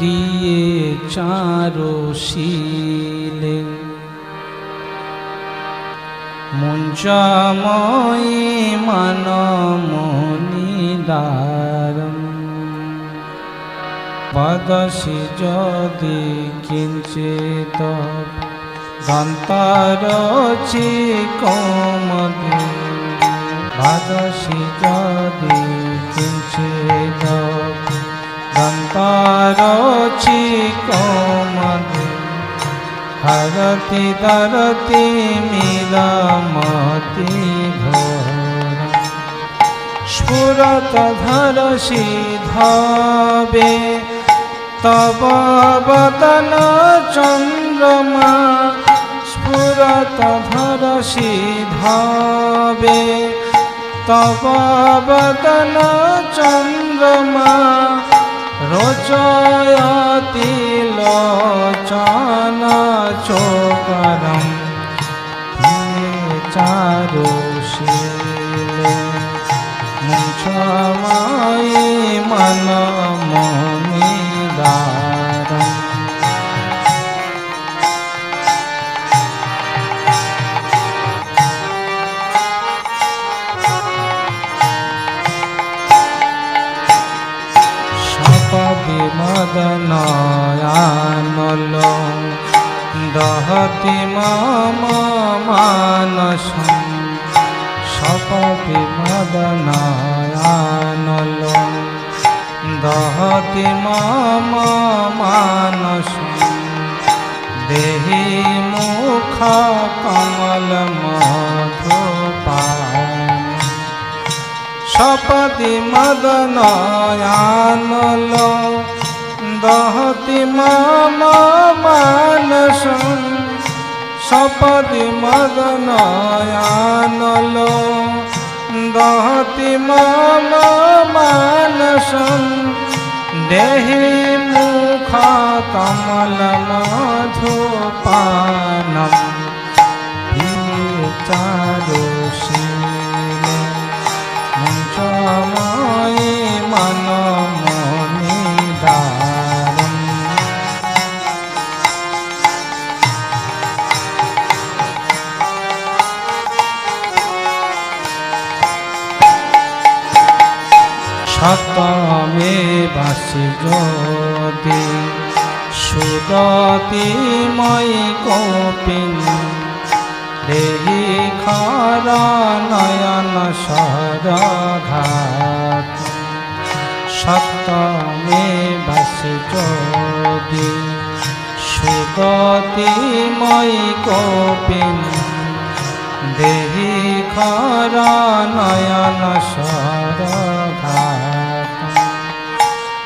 প্রিয়ে চারুশীলে মুঞ্চময়ী মনমনিদারম বদসি যদি কিঞ্চিত দন্তরচি কৌমদি বদসি যদি কিঞ্চিত দন্তরচি কৌমদি হরতি দরতি মিলমতি ঘোর স্ফুরত ধরসি ধবে তব বদন চন্দ্রমা স্ফুরত ধরসি ধবে তব বদন চন্দ্রমা રોચયતી લોચના છોકરમ ચારુષી છમાઈ મન મોહ মদনয়ানল দহতি মম মানস সপদি মদনয়ানল দহতি মম মানস দেহি মুখ কমল মধুপান সপতি মদনয়ানল দহতি মম মানস সপতি মদনয়ানল দহতি মম মানস দেহি মুখ কমল মধুপানম। চারুশীলে সতমে বাসি যদি সুদতি মই কপিনী দেহি খর নয়ন সরঘাত সপ্তমে বাসি যদি সুদতি মই কপিন দেহি খর নয়ন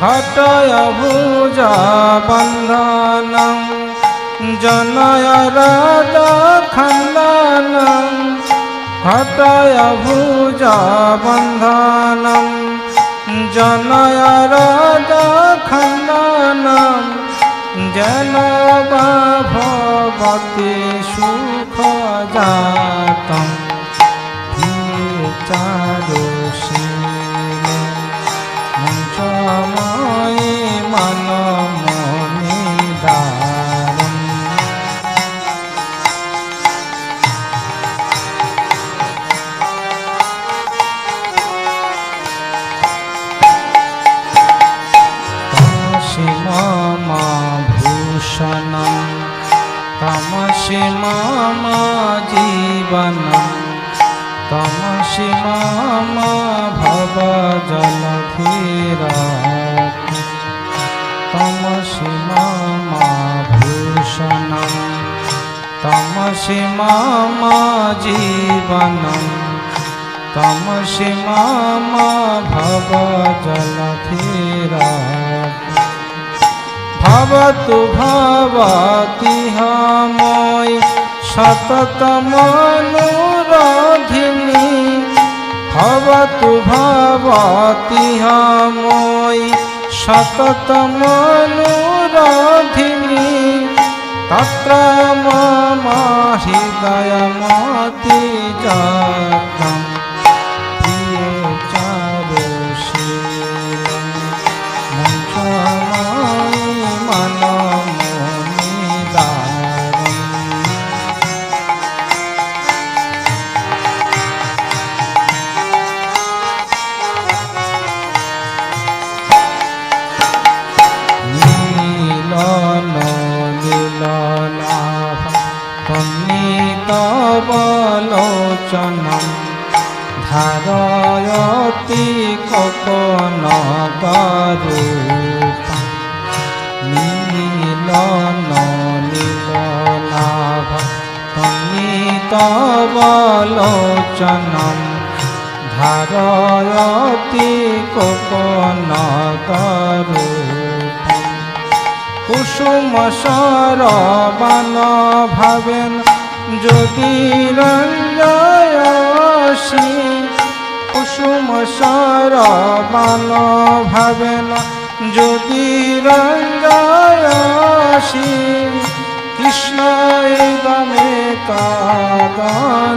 ঘটয় ভুজ বন্ধনম জনয় রাদ খণ্ডনম ঘটয় ভুজ বন্ধনম জনয় রাদ খণ্ডনম যেন বা ভগবতী সুখ জাত চারুশীলে মুঞ্চময়ী মন তমসি মম জীবনম তমসি মম ভব জলধীর তমসি মম ভূষণম তমসি মম জীবনম তমসি মম ভব জলধীর ভবতু ভবতি মই সততমনুরাধিনী ভবতু ভবতি মই সততমনুরাধিনী তত্র মম হৃদয়মতি জাতম তবলোচনম ধারয়তি কপন গরূপম নীলন নীলনাভ। তবলোচনম ধারয়তি কপন গরূপম কুসুম সরবান ভাবেন যদি রঞ্জয়সী কুসুম সরবান ভাবেন। যদি রঞ্জয়সী কৃষ্ণ ইদমে কাদানুরূপম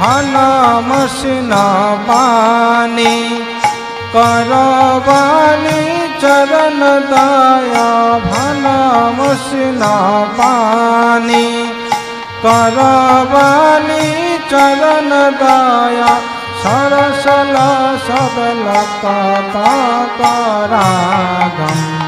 हनामसिना पानी करवानी चरण दया भनामसिना पानी। करवानी चरण दया सरसला सबलता करागम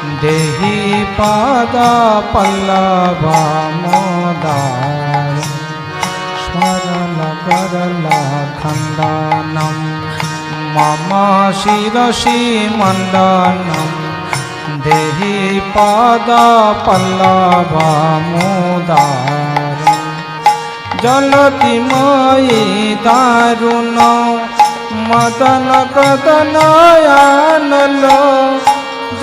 গরল খণ্ডনম মম শিরসি মণ্ডনম দেহি পাদ পল্লব মোদার। স্মরণ করল খণ্ডনম। মম শিরসি মণ্ডনম। দেহি পাদ পল্লব মোদার।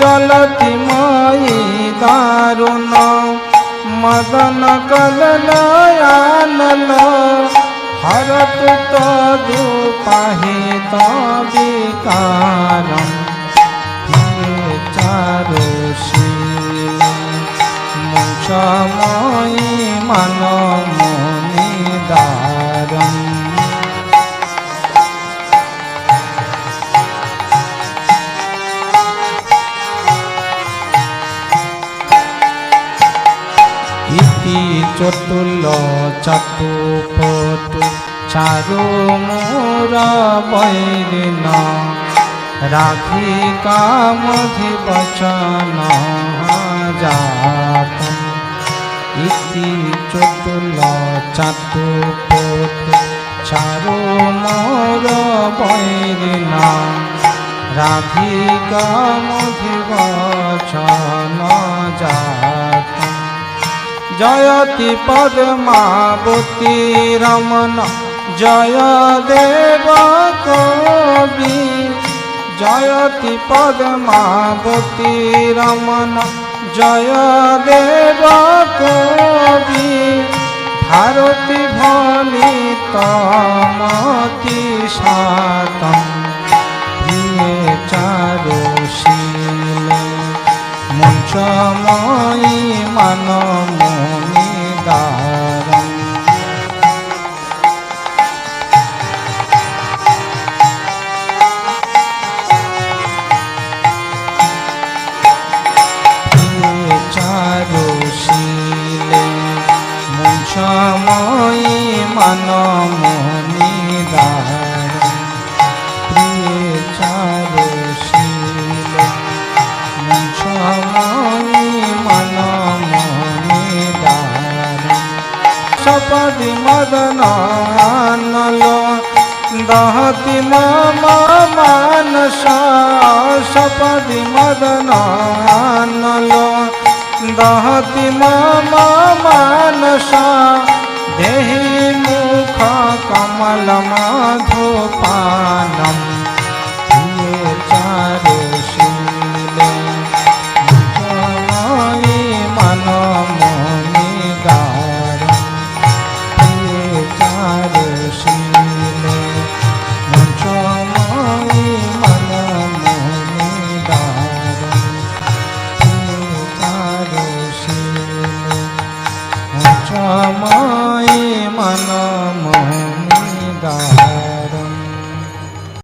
কদনয়ানল জলতিময়ী দারুণ। মদন কদনয়ানল হরত দুপাহিত বিকারম চারু শিল মুঞ্চময়ী মানমনিদারম চতুল চতুপটু চারু মোর বৈরিন রাখি কামধি বচন জাত। ইতি চতুল চতুপটু চারু মোর বৈরিন কামধি বচন জাত। জয়তি পদ্মাবতী রমন জয় দেব কবি। জয়তি পদ্মাবতী রমন জয় দেব কবি। ভারতী ভনি তমতি সাতম চারু সময় মানমনি দারণ চারুশীলে সময় মানমনি দারণ চার સપદી મદન માનલો દહતી માનસ સપદી મદન માનલો દહતી માનસ દેહી મુખ કમલમાં ધોપાન